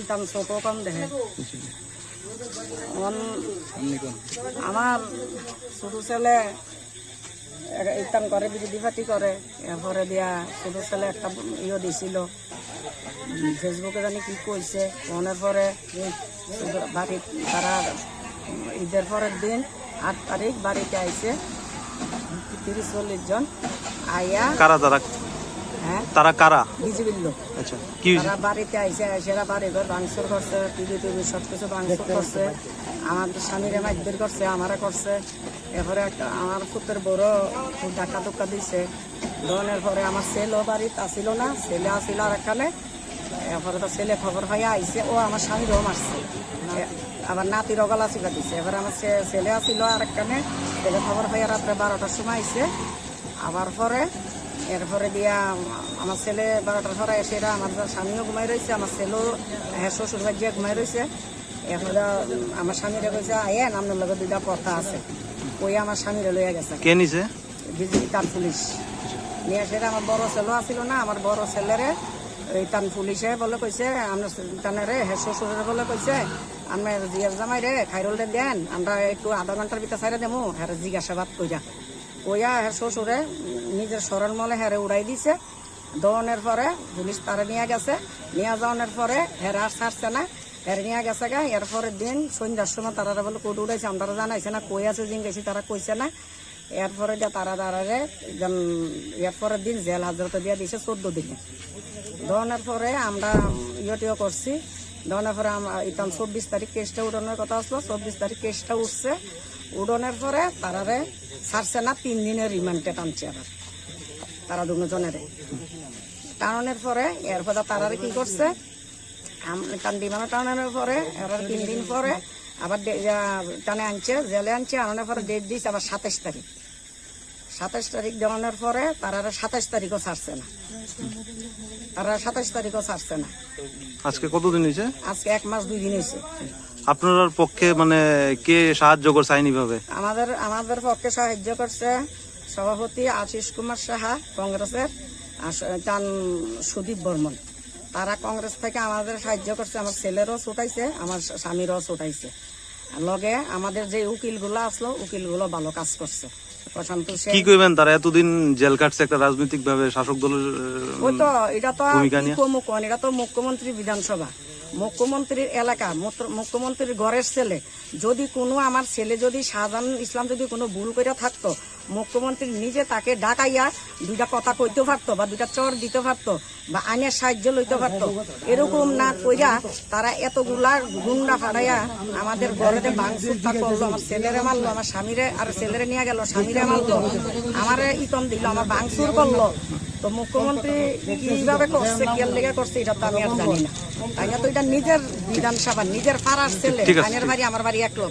ইতাম ছোট কম দেখে। আমার ছোট ছেলে ইতাম করে বিরোধী পার্টি করে এরপরে দিয়া ছোট ছেলে একটা ইয়ে দিছিল। ফেসবুকে জানি কি কইছে মনের পরে বাড়ি তারা ঈদের পরের দিন, আট তারিখ বাড়িতে আইছে। তিরিশ চল্লিশ জন। আইয়া কারা তারা তারা কারা? বিজিবির লোক। আচ্ছা কি তারা বাড়িতে আইসে সেরা বাড়ি ঘর ভাঙচুর করছে টিভি টিভি সব কিছু ভাঙচুর করছে। আমার স্বামীরে মাইদুর করছে আমারে করছে। এরপরে আমার পুত্রের বড় ধাক্কা ধুক্কা দিছে। দনের পরে আমার ছেলেও বাড়িতে আসিল না ছেলে আসিল আর এখানে এরপরে তো ছেলে খবর হয়ে আইছে ও আমার স্বামীরও মারছে। আবার নাতির গলা চিপা দিছে। এবার আমার ছেলে আসিল আর এখানে ছেলে খবর হয়ে রাত্রে বারোটার সময় আইসে আবার পরে এরপরে দিয়া আমার ছেলে বারোটার পরে এসে এরা আমার স্বামীও ঘুমাই রয়েছে আমার ছেলেও হ্যাঁ শ্বশুর বাড়িয়ে ঘুমাই রয়েছে এরপরে আমার স্বামীরে কইছে আয়েন আপনার লগে দুইটা কথা আছে। ওই আমার স্বামীরে লইয়া গেছে। কে নিছে? বিজেপি তার পুলিশ। নিয়ে সেটা আমার বড় ছেলেও আসিল না আমার বড় ছেলেরে এই তান পুলিশে বলে কইছে আপনার তানেরে হে শ্বশুরের বলে কইছে আপনার জিয়ার জামাই রে খাইরুল দেন আমরা একটু আধা ঘণ্টার ভিতরে সাইরে দেবো হ্যাঁ জিজ্ঞাসাবাদ কইরা। কইয়া হ্যাঁ শ্বশুরে নিজের সরল মলে হেরে উড়াই দিছে। দৌনের পরে পুলিশ তারা নিয়ে গেছে। নিয়ে যাওয়ানোর পরে হেরা আর ছাড়ছে না। হের নিয়ে গেছে গা। এর পরের দিন সন্ধ্যার সময় তারা বলে কোর্ট উঠাইছে আমরা জানাইছে না, কই আছে গেছি তারা কইছে না। এরপরে যে তারা দাঁড়ারে এর পরের দিন জেল হাজরতে দিয়ে দিছে চোদ্দ দিনে। দহনের পরে আমরা ইয়েটিও করছি। দহনের পরে আমরা ইতাম চব্বিশ তারিখ কেসটা উঠানোর কথা আসলো। চব্বিশ তারিখ কেসটা উঠছে। উডনের পরে তারারে ছাড়ছে না তিন দিনের রিমান্ডে টানছে আবার। তারা দুজনেরে টানানোর পরে এরপরে তারারে কি করছে? কান্দিমানো টানানোর পরে এবার তিন দিন পরে আবার টানে আনছে জেলে আনছে আনানোর পরে ডেট দিয়েছে আবার সাতাশ তারিখ। সাতাশ তারিখ দেওয়ানোর পরে তারা সাতাশ তারিখও ছাড়ছে না। তারা সাতাশ তারিখও ছাড়ছে না। আজকে কতদিন হয়েছে? আজকে এক মাস দুই দিন হয়েছে। আপনার পক্ষে মানে কে সাহায্য করছে আইনিভাবে? আমাদের আমাদের পক্ষে সাহায্য করছে সভাপতি আশিস কুমার সাহা কংগ্রেসের তান সুদীপ বর্মন। তারা কংগ্রেস থেকে আমাদের সাহায্য করছে আমার ছেলেরও ছুটাইছে আমার স্বামীরও ছুটাইছে। লগে আমাদের যে উকিলগুলো আসলো উকিলগুলো ভালো কাজ করছে। কি কইবেন তারা? এতদিন জেল কাটছে একটা রাজনৈতিক ভাবে শাসক দলের ওই তো এটা তো এটা তো মুখ্যমন্ত্রী বিধানসভা। মুখ্যমন্ত্রীর এলাকা মুখ্যমন্ত্রীর ঘরের ছেলে। যদি কোনো আমার ছেলে যদি শাহজাহান ইসলাম যদি কোনো ভুল করে থাকতো মুখ্যমন্ত্রী নিজে তাকে ডাকাইয়া দুইটা কথা কইতে পারতো বা দুইটা চর দিতে পারতো বা আইনের সাহায্য লইতে পারতো এরকম না কইরা তারা এতগুলা গুন্ডা ফাড়াইয়া আমাদের ঘরেতে ভাঙচুরটা করল আমার ছেলেরে মারলো আমার স্বামীরে আর ছেলেরে নিয়ে গেল স্বামীরে মারলো আমারে ইতম দিল আমার ভাঙচুর করল। তো মুখ্যমন্ত্রী কীভাবে করছে কি লেগে করছে এটা তো আমি আর জানি না। তাই তো এটা নিজের বিধানসভা নিজের পাড়ার ছেলে আইনের বাড়ি আমার বাড়ি এক লোক